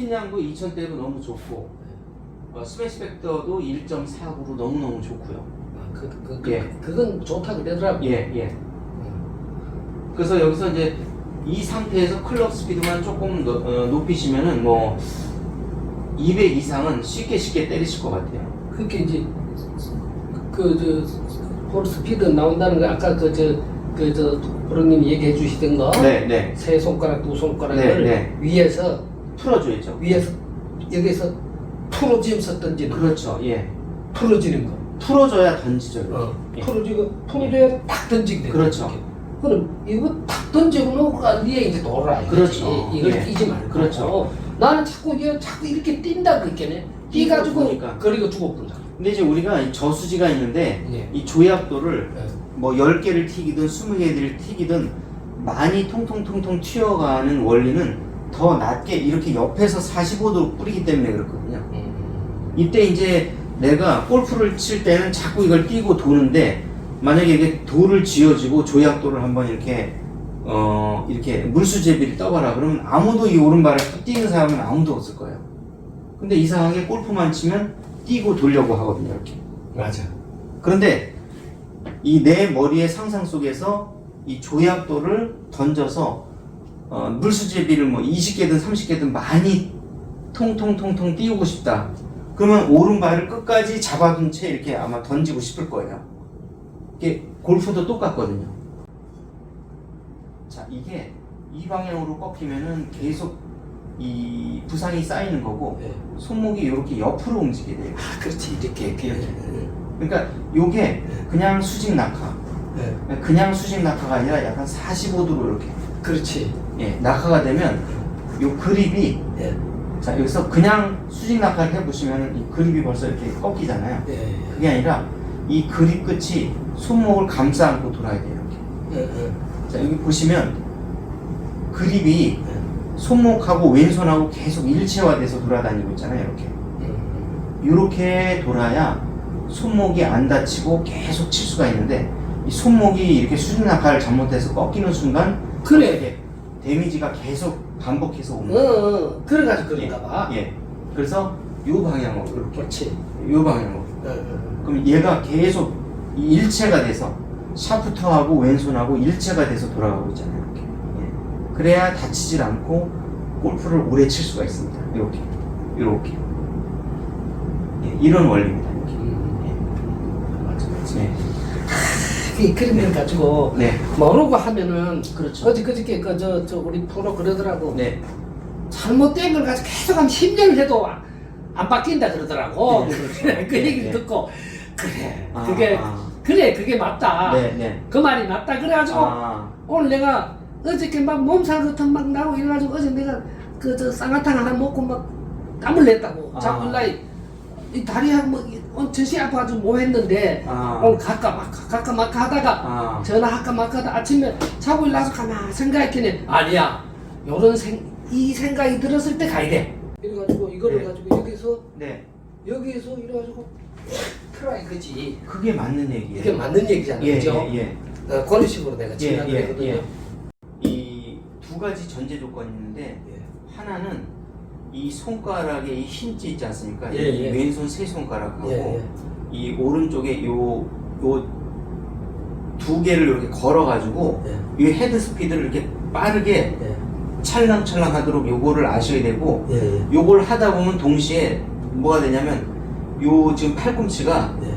스핀량도 2000대로 너무 좋고 어, 스매시 팩터도 1.49로 너무너무 좋고요. 아, 그, 그, 그, 예. 그건 좋다 그러더라고. 예, 예. 음. 그래서 여기서 이제 이 상태에서 클럽 스피드만 조금 너- 어, 높이시면은 뭐 200 이상은 쉽게 쉽게 때리실 것 같아요. 그렇게 이제 그저 홀스피드 나온다는 거 아까 그저그저 프로님이 얘기해 주시던 거. 네, 네. 세 손가락 두 손가락을 네, 네. 위에서 풀어줘야죠. 위에서 여기서 풀어지면서 던지는 거. 그렇죠. 예. 풀어지는 거. 풀어줘야 던지죠. 이렇게. 어. 예. 풀어지고 풀어줘야 딱 던지게 돼. 그렇죠. 그럼 이거 탁 던지고 놓고 위에 이제 돌아. 이거지. 그렇죠. 이걸 예. 뛰지 말고. 그렇죠. 나는 자꾸 이거 자꾸 이렇게 뛴다 그랬겠네. 뛰가지고 보니까. 거리가 죽어버린다. 근데 이제 우리가 이 저수지가 있는데 예. 이 조약도를 예. 뭐 10개를 튀기든 20개를 튀기든 많이 통통통통 튀어가는 원리는 더 낮게 이렇게 옆에서 45도로 뿌리기 때문에 그렇거든요. 음. 이때 이제 내가 골프를 칠 때는 자꾸 이걸 뛰고 도는데 만약에 이게 돌을 쥐어지고 조약돌을 한번 이렇게 어 이렇게 물수제비를 떠봐라 그러면 아무도 이 오른발을 뛰는 사람은 아무도 없을 거예요. 근데 이상하게 골프만 치면 뛰고 돌려고 하거든요 이렇게. 맞아. 그런데 이 내 머리의 상상 속에서 이 조약돌을 던져서 어, 물수제비를 뭐 20개든 30개든 많이 통통통통 띄우고 싶다. 그러면 오른발을 끝까지 잡아둔 채 이렇게 아마 던지고 싶을 거예요. 이게 골프도 똑같거든요. 자, 이게 이 방향으로 꺾이면은 계속 이 부상이 쌓이는 거고 예. 손목이 이렇게 옆으로 움직이게 돼요. 아, 그렇지 이렇게 이렇게. 그러니까 요게 그냥 수직 낙하. 예. 그냥 수직 낙하가 아니라 약간 45도로 이렇게 그렇지. 예, 낙하가 되면 요 그립이 예. 자 여기서 그냥 수직 낙하를 해보시면 이 그립이 벌써 이렇게 꺾이잖아요. 예. 그게 아니라 이 그립 끝이 손목을 감싸 안고 돌아야 돼요. 이렇게. 예. 예. 자 여기 보시면 그립이 예. 손목하고 왼손하고 계속 일체화돼서 돌아다니고 있잖아요. 이렇게. 음. 이렇게 돌아야 손목이 안 다치고 계속 칠 수가 있는데 이 손목이 이렇게 수직 낙하를 잘못해서 꺾이는 순간 그래. 이게 데미지가 계속 반복해서 오는 어, 거예요. 어. 그래가지고 그런가 봐. 예. 그래서 요 방향으로 이렇게 그렇지. 요 방향으로. 어, 어. 그럼 얘가 계속 이 일체가 돼서 샤프트하고 왼손하고 일체가 돼서 돌아가고 있잖아요. 이렇게. 예. 그래야 다치질 않고 골프를 오래 칠 수가 있습니다. 이렇게, 이렇게. 예, 이런 원리입니다. 이렇게. 음. 맞아, 맞아. 네. 그 그림을 가지고 네. 모르고 하면은 그렇죠. 어제 그저께 그저 저 우리 프로 그러더라고. 네. 잘못된 걸 가지고 계속 한 10년 해도 안- 안 바뀐다 그러더라고. 네, 그렇죠. 그 네, 얘기를 네. 듣고 그래 아, 그게 아. 그래 그게 맞다. 네, 네. 그 말이 맞다 그래가지고 아, 오늘 내가 어저께 막 몸살 같은 막 나고 이래가지고 어제 내가 그 저 쌍화탕 하나 먹고 막 땀을 냈다고. 아. 자꾸 나이 이 다리하고 뭐 오늘 전시 아파 가지고 뭐 했는데 아. 오늘 갈까 말까 갈까 말까 하다가 아, 전화할까 말까 하다 아침에 자고 일어나서 가만 생각했더니 아니야 요런 생, 이 생각이 들었을 때 가야 돼 이래가지고 이거를 네. 가지고 여기서 네. 여기에서 이래가지고 틀어 이거지 그게 맞는 얘기예요. 이게 맞는 얘기잖아 예, 그죠? 예, 예. 어, 그런 식으로 내가 예, 진행을 예, 했거든요 예. 이 두 가지 전제 조건이 있는데 예. 하나는 이 손가락에 이 힌지 있지 않습니까? 예, 이 예. 왼손 세 손가락하고 예, 예. 이 오른쪽에 요 요 두 개를 이렇게 걸어가지고 예. 이 헤드 스피드를 이렇게 빠르게 예. 찰랑찰랑 하도록 요거를 아셔야 되고 예, 예. 요걸 하다 보면 동시에 뭐가 되냐면 요 지금 팔꿈치가 예.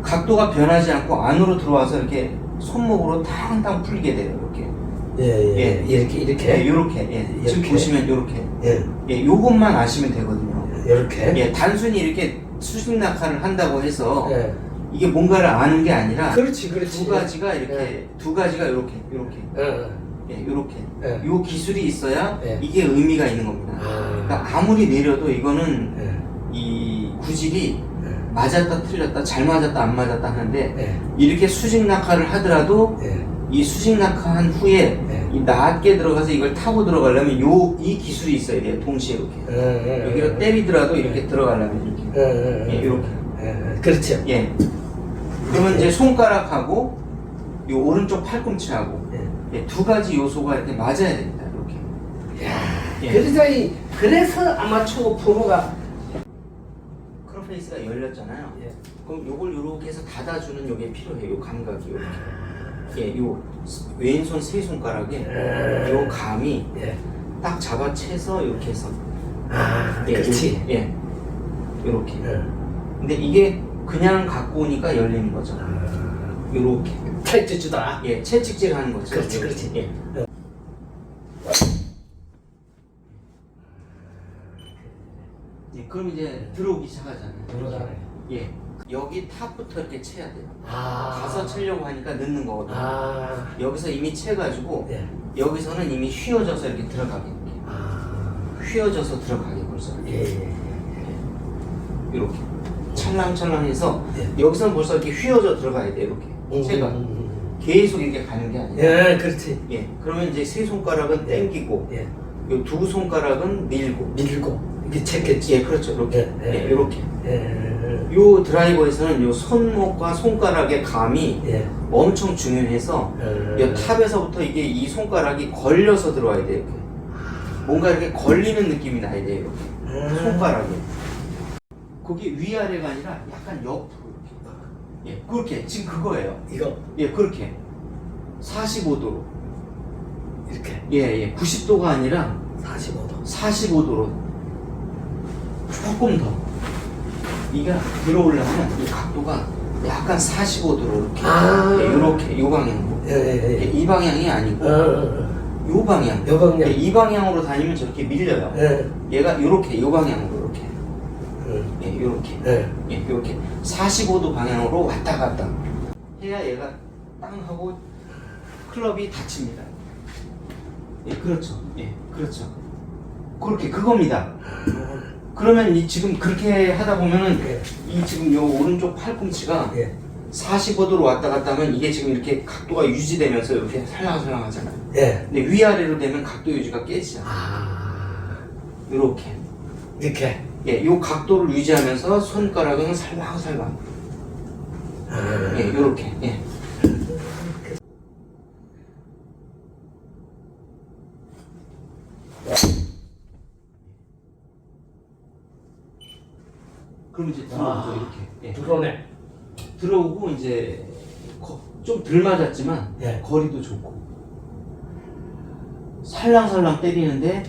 각도가 변하지 않고 안으로 들어와서 이렇게 손목으로 탕탕 풀리게 돼요 이렇게 예, 예, 예. 이렇게 이렇게 예, 요렇게 예. 지금 이렇게. 보시면 요렇게 예, 예, 요것만 아시면 되거든요 이렇게 예, 단순히 이렇게 수직 낙하를 한다고 해서 예. 이게 뭔가를 아는 게 아니라 그렇지 그렇지 두 가지가 이렇게 예. 두 가지가 이렇게 이렇게 예. 예, 요렇게 예. 요 기술이 있어야 예. 이게 의미가 있는 겁니다 아. 그러니까 아무리 내려도 이거는 예. 이 구질이 예. 맞았다 틀렸다 잘 맞았다 안 맞았다 하는데 예. 이렇게 수직 낙하를 하더라도 예. 이 수직 낙하한 후에 예. 이 낮게 들어가서 이걸 타고 들어가려면 요 이 기술이 있어야 돼요 동시에 이렇게 예. 예. 여기로 때리더라도 이렇게 들어가려면 이렇게 예. 예, 이렇게 예. 그렇죠 예 그러면 이제 손가락하고 요 오른쪽 팔꿈치하고 예. 예, 두 가지 요소가 이렇게 맞아야 됩니다 이렇게 야, 예. 그래서 이 그래서 아마추어 프로가 크로페이스가 열렸잖아요. 예. 그럼 요걸 요렇게 해서 닫아주는 요게 필요해요. 요 감각이 요렇게. 예, 요 왼손 세 손가락에 요 감이 예. 딱 잡아채서 이렇게 해서 아, 예, 그렇지. 예, 요렇게. 예. 근데 이게 그냥 갖고 오니까 열리는 거죠. 아, 요렇게. 타이트 주다. 예, 채찍질 하는 거죠. 그렇지. 그렇지. 예. 예, 그럼 이제 들어오기 시작하잖아요. 들어가네. 예. 여기 탑부터 이렇게 채야 돼요. 아. 가서 채려고 하니까 늦는 거거든요. 아. 여기서 이미 채가지고 예. 여기서는 이미 휘어져서 이렇게 들어가게 이렇게 아. 휘어져서 들어가게 벌써 예. 예. 이렇게 찰랑찰랑해서 예. 여기서는 벌써 이렇게 휘어져 들어가야 돼 이렇게 채가 음. 계속 이렇게 가는 게 아니라 예, 그렇지. 예 그러면 이제 세 손가락은 예. 당기고 예. 요두 손가락은 밀고 밀고 이게 챘겠지. 예 그렇죠 이렇게 예, 예. 예, 이렇게 예. 요 드라이버에서는 요 손목과 손가락의 감이 예. 엄청 중요해서 예. 이 탑에서부터 이게 이 손가락이 걸려서 들어와야 돼요. 이렇게. 뭔가 이렇게 걸리는 느낌이 나야 돼요. 이렇게. 음. 손가락에. 거기 위아래가 아니라 약간 옆으로 이렇게. 예, 그렇게. 지금 그거예요. 이거 예, 그렇게. 45도로. 이렇게 예, 예. 90도가 아니라 45도. 45도로. 조금 더. 이게 들어오려면 이 각도가 약간 45도로 이렇게. 아. 예, 이렇게. 요 방향으로. 예, 예, 예, 예. 이 방향이 아니고 어, 어, 요 방향. 요 방향. 예, 이 방향으로 다니면 저렇게 밀려요. 어. 예. 얘가 요렇게 요 방향으로 이렇게. 음. 예, 요렇게. 예. 예, 요렇게 45도 방향으로 왔다 갔다 해야 얘가 땅 하고 클럽이 닫힙니다. 예, 그렇죠. 예, 그렇죠. 그렇게 그겁니다. 그러면 이 지금 그렇게 하다 보면은 예. 이 지금 요 오른쪽 팔꿈치가 예. 45도로 왔다 갔다 하면 이게 지금 이렇게 각도가 유지되면서 이렇게 살랑살랑 하잖아요. 예. 근데 위아래로 되면 각도 유지가 깨지잖아요. 아. 이렇게. 이렇게. 예, 요 각도를 유지하면서 손가락은 살랑살랑. 아. 예, 요렇게. 예. 그럼 이제 들어오죠, 아. 이렇게. 예. 들어오네. 들어오고 이제 좀 덜 맞았지만 예. 거리도 좋고 살랑살랑 때리는데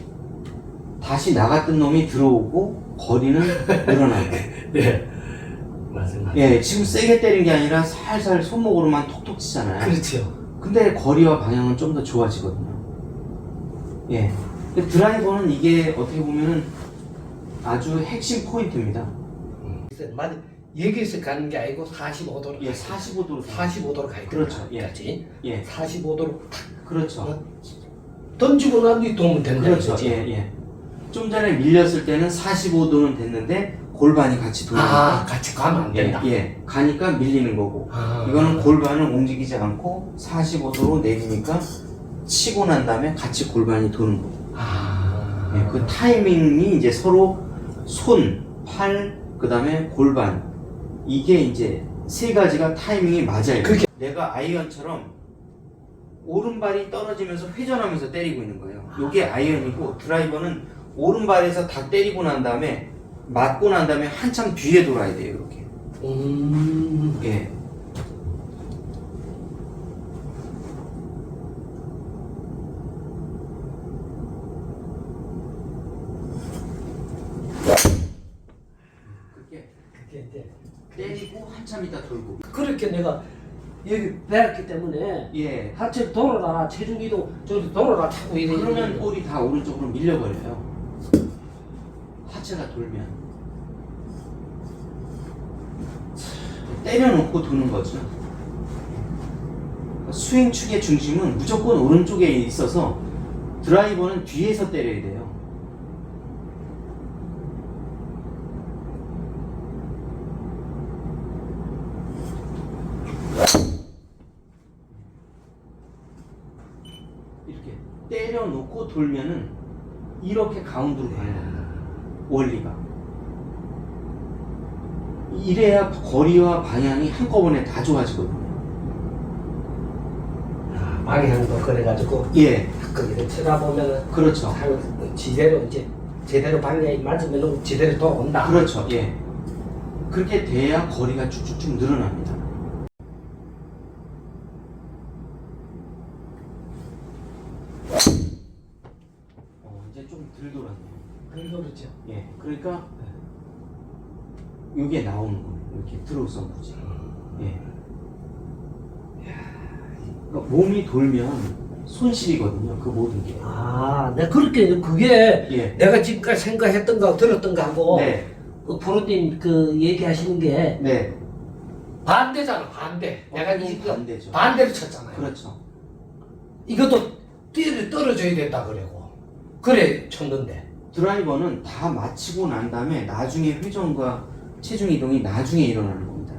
다시 나갔던 놈이 들어오고 거리는 늘어나요. 예. 맞아, 맞아. 예, 지금 세게 때린 게 아니라 살살 손목으로만 톡톡 치잖아요. 그렇죠. 근데 거리와 방향은 좀 더 좋아지거든요. 예. 근데 드라이버는 이게 어떻게 보면은 아주 핵심 포인트입니다. 예, 45도로. 45도로 가야 돼. 그렇죠. 예. 그렇지. 예, 45도로 그렇죠. 던지고 난 뒤 도면 된다. 그렇죠. 이거지. 예, 예. 좀 전에 밀렸을 때는 45도는 됐는데 골반이 같이 도니까 아, 같이 가면 안 예, 된다. 예. 가니까 밀리는 거고. 아. 이거는 골반은 움직이지 않고 45도로 내리니까 치고 난 다음에 같이 골반이 도는 거고. 아. 예, 그 타이밍이 이제 서로 손, 팔, 그 다음에 골반. 이게 이제 세 가지가 타이밍이 맞아요. 그렇게- 내가 아이언처럼 오른발이 떨어지면서 회전하면서 때리고 있는 거예요. 이게 아이언이고 드라이버는 오른발에서 다 때리고 난 다음에 맞고 난 다음에 한참 뒤에 돌아야 돼요. 이렇게. 음. 예. 그렇게 그게 이제 때리고 한참 있다 돌고. 그렇게 내가 여기 배웠기 때문에 예. 하체 돌아라 체중이도 저기 돌아라 자꾸 이래. 그러면 볼이 다 오른쪽으로 밀려버려요. 하체가 돌면. 때려놓고 도는 거죠. 스윙 축의 중심은 무조건 오른쪽에 있어서 드라이버는 뒤에서 때려야 돼요. 이렇게 때려놓고 돌면은 이렇게 가운데로 가는 겁니다. 원리가. 이래야 거리와 방향이 한꺼번에 다 좋아지거든요. 아, 방향도 그래가지고 예. 거기를 쳐다보면은 그렇죠. 잘 지대로 이제 제대로 방향이 맞으면 지대로 돌아온다. 그렇죠. 예. 그렇게 돼야 거리가 쭉쭉쭉 늘어납니다. 어, 돌았네요. 그래서 그렇죠. 예. 그러니까 이게 나오는 거예요. 이렇게 들어선 거지. 예. 그러니까 몸이 돌면 손실이거든요. 그 모든 게. 아, 내가 그렇게 그게 예. 내가 지금까지 생각했던 거 들었던 거하고 네. 그 프로님 그 얘기하시는 게 네. 반대잖아 반대. 내가 지금 반대죠. 반대로 쳤잖아요. 그렇죠. 이것도 뛰를 떨어져야 된다 그래고 그래 쳤는데 드라이버는 다 마치고 난 다음에 나중에 회전과 체중 이동이 나중에 일어나는 겁니다.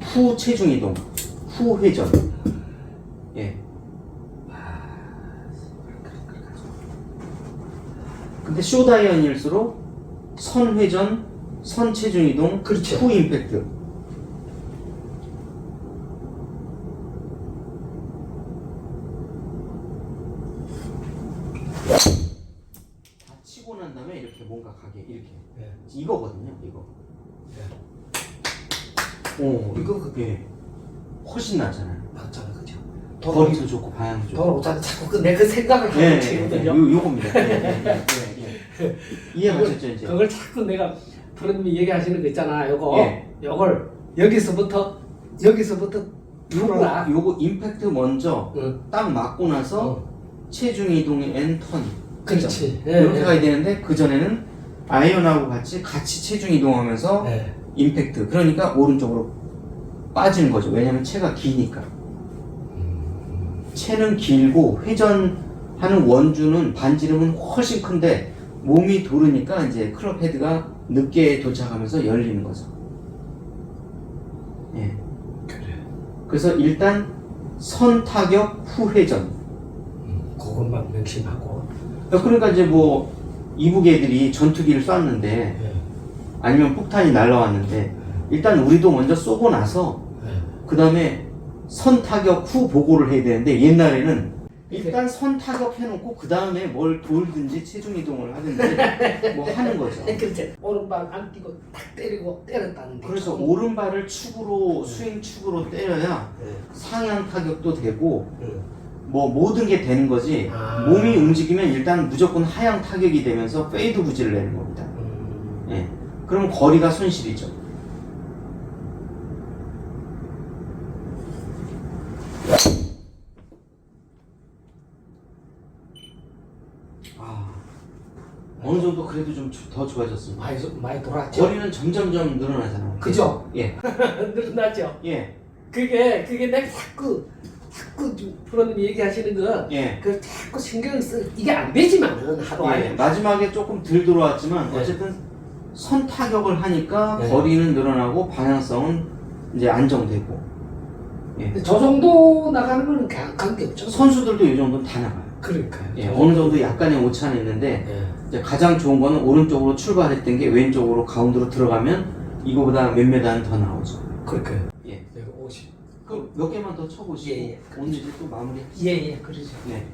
후 체중 이동, 후 회전. 예. 근데 쇼다이언일수록 선 회전, 선 체중 이동, 그렇죠. 후 임팩트. 다 치고 난 다음에 이렇게 뭔가 가게 이렇게 네. 이거거든요 이거 오 이거 그게 훨씬 낫잖아요 맞잖아 그죠? 거리도 좋고 방향도 좋고 돌아오잖아 자꾸 그 내가 생각을 하고 예, 예, 예, 치거든요. 요, 요겁니다 예, 예, 예, 예. 이해하셨죠 이제 그걸 자꾸 내가 프로님이 얘기하시는 거 있잖아. 요거 예. 요걸 여기서부터 여기서부터 풀어라. 요거, 요거 임팩트 먼저 응. 딱 맞고 나서 어. 체중 이동의 N턴 그렇지. 예, 이렇게 예. 가야 되는데 그 전에는 아이언하고 같이 같이 체중 이동하면서 예. 임팩트 그러니까 오른쪽으로 빠지는 거죠 왜냐면 체가 기니까 체는 길고 회전하는 원주는 반지름은 훨씬 큰데 몸이 도르니까 이제 클럽 헤드가 늦게 도착하면서 열리는 거죠 예. 그래. 그래서 일단 선 타격 후 회전 음, 그것만 명심하고. 그러니까 이제 뭐 이북 애들이 전투기를 쐈는데 예. 아니면 폭탄이 날라왔는데 일단 우리도 먼저 쏘고 나서 예. 그 다음에 선 타격 후 보고를 해야 되는데 옛날에는 일단 선 타격 해놓고 그 다음에 뭘 돌든지 체중 이동을 하든지 뭐 하는 거죠. 예, 그렇지. 오른발 안 뛰고 탁 때리고 때렸다는 데. 그래서 오른발을 축으로 스윙 축으로 때려야 예. 상향 타격도 되고 예. 뭐 모든 게 되는 거지 아. 몸이 움직이면 일단 무조건 하향 타격이 되면서 페이드 구질을 내는 겁니다. 음. 예. 그럼 거리가 손실이죠. 아, 어느 정도 그래도 좀 더 좋아졌습니다. 많이 좀- 많이 돌아왔죠. 거리는 점점점 늘어나잖아요. 그죠? 예, 늘어났죠. 예, 그게 그게 내가 자꾸 자꾸 좀 프로님 얘기하시는 거. 예. 그 자꾸 신경을 쓰 이게 안 되지만은 하루 예. 안에 마지막에 조금 덜 들어왔지만 네. 어쨌든 선 타격을 하니까 네. 거리는 늘어나고 방향성은 이제 안정되고 예. 근데 저 정도 나가는 거는 관- 관계없죠. 선수들도 이 정도는 다 나가요. 그러니까요. 예, 어느 정도 약간의 오차는 있는데 예. 이제 가장 좋은 거는 오른쪽으로 출발했던 게 왼쪽으로 가운데로 들어가면 이거보다 몇 메다는 더 나오죠. 그러니까요. 예. 내가 50. 그럼 몇 개만 더 쳐보시고 예, 예. 오늘 이제 또 마무리. 예예 그러죠. 네.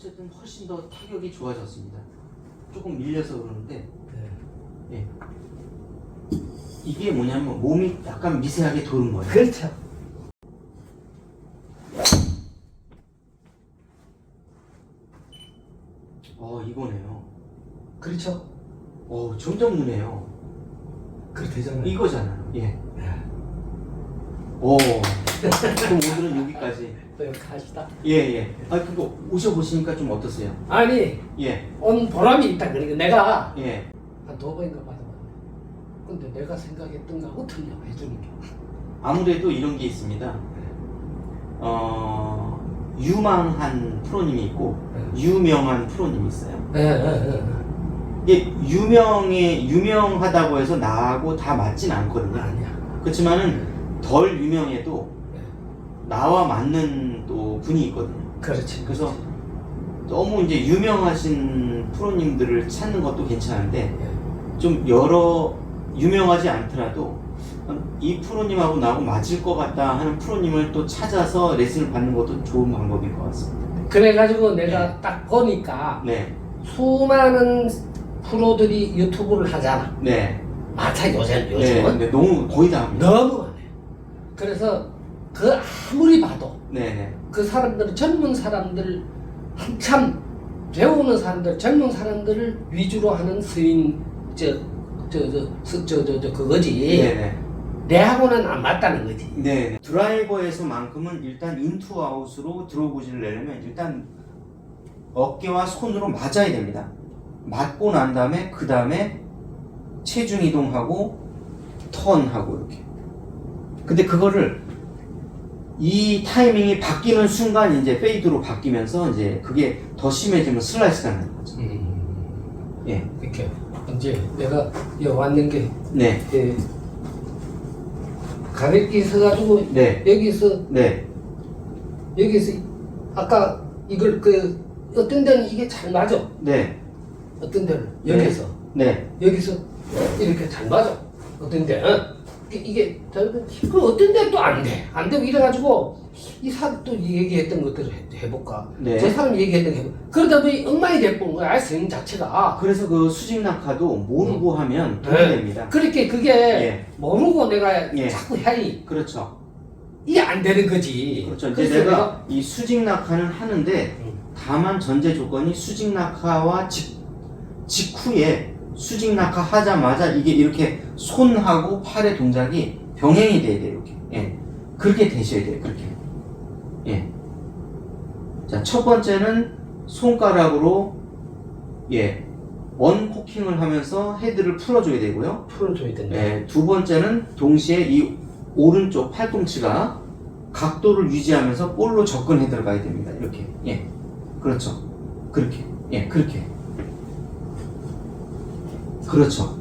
어쨌든 훨씬 더 타격이 좋아졌습니다. 조금 밀려서 그러는데 네. 예. 이게 뭐냐면 몸이 약간 미세하게 도는 거예요. 그렇죠. 어 이거네요. 그렇죠. 어 점점 느네요. 그렇대잖아요. 이거잖아요. 예. 야, 오. 그럼 오늘은 여기까지. 또 하시다. 예 예. 아 그거 오셔 보시니까 좀 어떠세요? 아니 예 온 보람이 있다 그러니까 내가 예. 한 두 번인가 받아봤네. 근데 내가 생각했던 거하고 틀려 해주는 게. 아무래도 이런 게 있습니다. 어 유망한 프로님이 있고 유명한 프로님이 있어요. 예, 예, 예. 이게 유명해 유명하다고 해서 나하고 다 맞진 않거든요. 아니야. 그렇지만은 덜 유명해도 네. 나와 맞는 또 분이 있거든요. 그렇지. 그래서 너무 이제 유명하신 프로님들을 찾는 것도 괜찮은데 예. 좀 여러 유명하지 않더라도 이 프로님하고 나하고 맞을 것 같다 하는 프로님을 또 찾아서 레슨을 받는 것도 좋은 방법일 것 같습니다. 그래가지고 내가 딱 보니까 네, 수많은 프로들이 유튜브를 하잖아. 네, 많다 요새 네. 요즘은 근데 너무 거의 다 합니다. 너무 많아요. 그래서 그 아무리 봐도 네, 네, 그 사람들은 젊은 사람들 한참 배우는 사람들 젊은 사람들을 위주로 하는 스윙 저 저저저저 저, 그거지 네, 네. 내하고는 안 맞다는 거지. 네, 네. 드라이버에서만큼은 일단 인투 아웃으로 드로우지를 내려면 일단 어깨와 손으로 맞아야 됩니다. 맞고 난 다음에 그 다음에 체중 이동하고 턴하고 이렇게. 근데 그거를 이 타이밍이 바뀌는 순간 이제 페이드로 바뀌면서 이제 그게 더 심해지면 슬라이스가 나는 거죠. 예. 이렇게 이제 내가 여기 왔는 게 네, 예, 가볍게 있어가지고 네, 여기서 네, 여기서 아까 이걸 그 어떤 데는 이게 잘 맞아. 네, 어떤 데는 네. 여기서. 네, 여기서 이렇게 잘 맞아. 어떤 데는 이게- 그 어떤 데는 또안 돼. 안 되고 이래 가지고 이 사람 또 얘기했던 것들을 해- 해볼까. 네. 저 사람 얘기했던 거 해볼까. 그러다 보니 엉망이 돼본 거야. 스윙 자체가. 그래서 그 수직 낙하도 모르고 하면 돈이 네. 됩니다. 그렇게 그게 예. 모르고 내가 예. 자꾸 해야지 그렇죠. 이게 안 되는 거지. 그렇죠. 이제 그래서 내가 이 수직 낙하는 하는데 음. 다만 전제 조건이 수직 낙하와 직, 직후에 수직 낙하 하자마자 이게 이렇게 손하고 팔의 동작이 병행이 돼야 돼요. 이렇게. 예. 그렇게 되셔야 돼요. 그렇게. 예. 자, 첫 번째는 손가락으로 예. 원 코킹을 하면서 헤드를 풀어줘야 되고요. 풀어줘야 된다. 네, 두 번째는 동시에 이 오른쪽 팔꿈치가 각도를 유지하면서 볼로 접근해 들어가야 됩니다. 이렇게. 예. 그렇죠. 그렇게. 예, 그렇게. 그렇죠.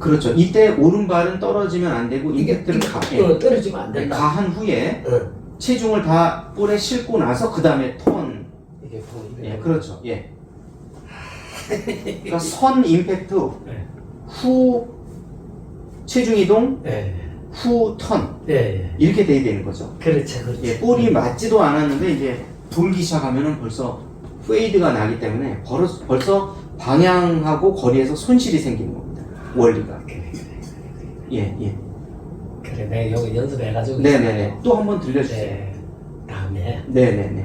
그렇죠. 이때 오른발은 떨어지면 안 되고 임팩트를 가, 예. 어, 떨어지면 안 예, 된다. 가한 후에 어. 체중을 다 볼에 싣고 나서 그 다음에 턴. 이게 보이네. 예, 그렇죠. 예. 그러니까 선 임팩트 네. 후 체중 이동 네. 후턴 네. 이렇게 돼야 되는 거죠. 그렇지, 그렇지. 예, 볼이 맞지도 않았는데 이제 돌기 시작하면은 벌써 페이드가 나기 때문에 벌써, 벌써 방향하고 거리에서 손실이 생기는 겁니다. 원리가. 예, 예. 그래. 내가 여기 연습해가지고. 네네네. 또 한 번 들려주세요. 네. 다음에. 네네네.